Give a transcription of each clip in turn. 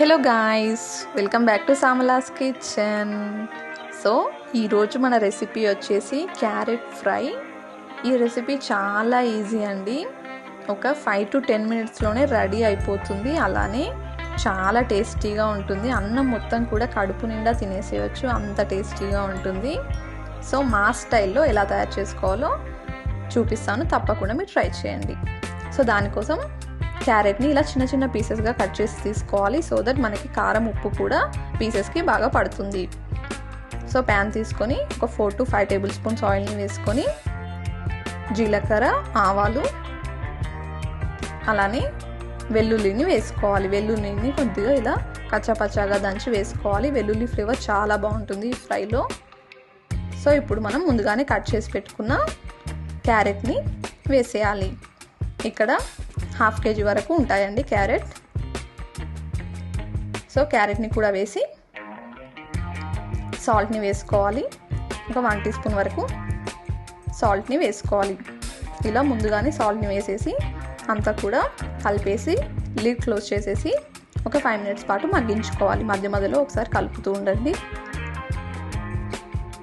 Hello guys welcome back to Samala's kitchen so ఈరోజు మన recipe వచ్చేసి క్యారెట్ ఫ్రై ఈ రెసిపీ చాలా ఈజీ అండి. ఒక ఫైవ్ టు టెన్ మినిట్స్లోనే రెడీ అయిపోతుంది. అలానే చాలా టేస్టీగా ఉంటుంది. అన్నం మొత్తం కూడా కడుపు నిండా తినేసేయచ్చు. అంత టేస్టీగా ఉంటుంది. సో మా స్టైల్లో ఎలా తయారు చేసుకోవాలో చూపిస్తాను. తప్పకుండా మీరు ట్రై చేయండి. సో దానికోసం క్యారెట్ని ఇలా చిన్న చిన్న పీసెస్గా కట్ చేసి తీసుకోవాలి. సో దట్ మనకి కారం ఉప్పు కూడా పీసెస్కి బాగా పడుతుంది. సో ప్యాన్ తీసుకొని ఒక four to five tablespoons ఆయిల్ని వేసుకొని జీలకర్ర ఆవాలు అలానే వెల్లుల్లిని వేసుకోవాలి. వెల్లుల్లిని కొద్దిగా ఇలా కచ్చాపచ్చాగా దంచి వేసుకోవాలి. వెల్లుల్లి ఫ్లేవర్ చాలా బాగుంటుంది ఈ ఫ్రైలో. సో ఇప్పుడు మనం ముందుగానే కట్ చేసి పెట్టుకున్న క్యారెట్ని వేసేయాలి. ఇక్కడ హాఫ్ కేజీ వరకు ఉంటాయండి క్యారెట్. సో క్యారెట్ని కూడా వేసి సాల్ట్ని వేసుకోవాలి. ఒక వన్ టీ స్పూన్ వరకు సాల్ట్ని వేసుకోవాలి. ఇలా ముందుగానే సాల్ట్ని వేసేసి అంతా కూడా కలిపేసి లిడ్ క్లోజ్ చేసేసి ఒక ఫైవ్ మినిట్స్ పాటు మగ్గించుకోవాలి. మధ్య మధ్యలో ఒకసారి కలుపుతూ ఉండండి.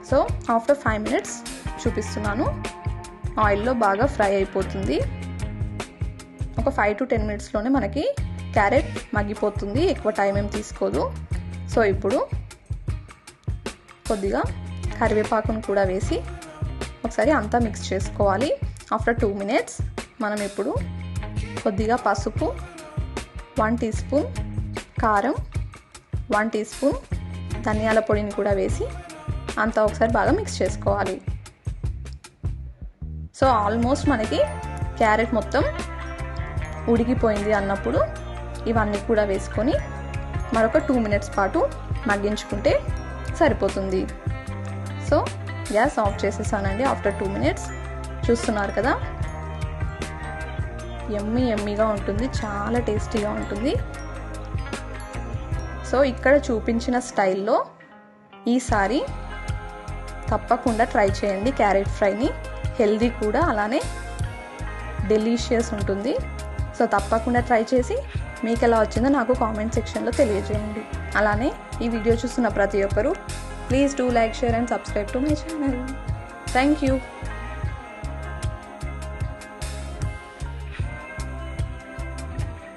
సో ఆఫ్టర్ ఫైవ్ మినిట్స్ చూపిస్తున్నాను. ఆయిల్లో బాగా ఫ్రై అయిపోతుంది. ఒక ఫైవ్ టు టెన్ మినిట్స్లోనే మనకి క్యారెట్ మగ్గిపోతుంది. ఎక్కువ టైం ఏం తీసుకోదు. సో ఇప్పుడు కొద్దిగా కరివేపాకును కూడా వేసి ఒకసారి అంతా మిక్స్ చేసుకోవాలి. ఆఫ్టర్ టూ మినిట్స్ మనం ఇప్పుడు కొద్దిగా పసుపు వన్ టీ స్పూన్ కారం వన్ టీ స్పూన్ ధనియాల పొడిని కూడా వేసి అంతా ఒకసారి బాగా మిక్స్ చేసుకోవాలి. సో ఆల్మోస్ట్ మనకి క్యారెట్ మొత్తం ఉడికిపోయింది అన్నప్పుడు ఇవన్నీ కూడా వేసుకొని మరొక టూ మినిట్స్ పాటు మగ్గించుకుంటే సరిపోతుంది. సో గ్యాస్ ఆఫ్ చేసేసానండి ఆఫ్టర్ టూ మినిట్స్ చూస్తున్నారు కదా? ఎమ్మి ఎమ్మిగా ఉంటుంది చాలా టేస్టీగా ఉంటుంది. సో ఇక్కడ చూపించిన స్టైల్లో ఈసారి తప్పకుండా ట్రై చేయండి. క్యారెట్ ఫ్రైని హెల్దీ కూడా అలానే డెలీషియస్ ఉంటుంది. సో తప్పకుండా ట్రై చేసి మీకు ఎలా వచ్చిందో నాకు కామెంట్ సెక్షన్లో తెలియజేయండి. అలానే ఈ వీడియో చూస్తున్న ప్రతి ఒక్కరూ please do like share and subscribe to my channel. Thank you.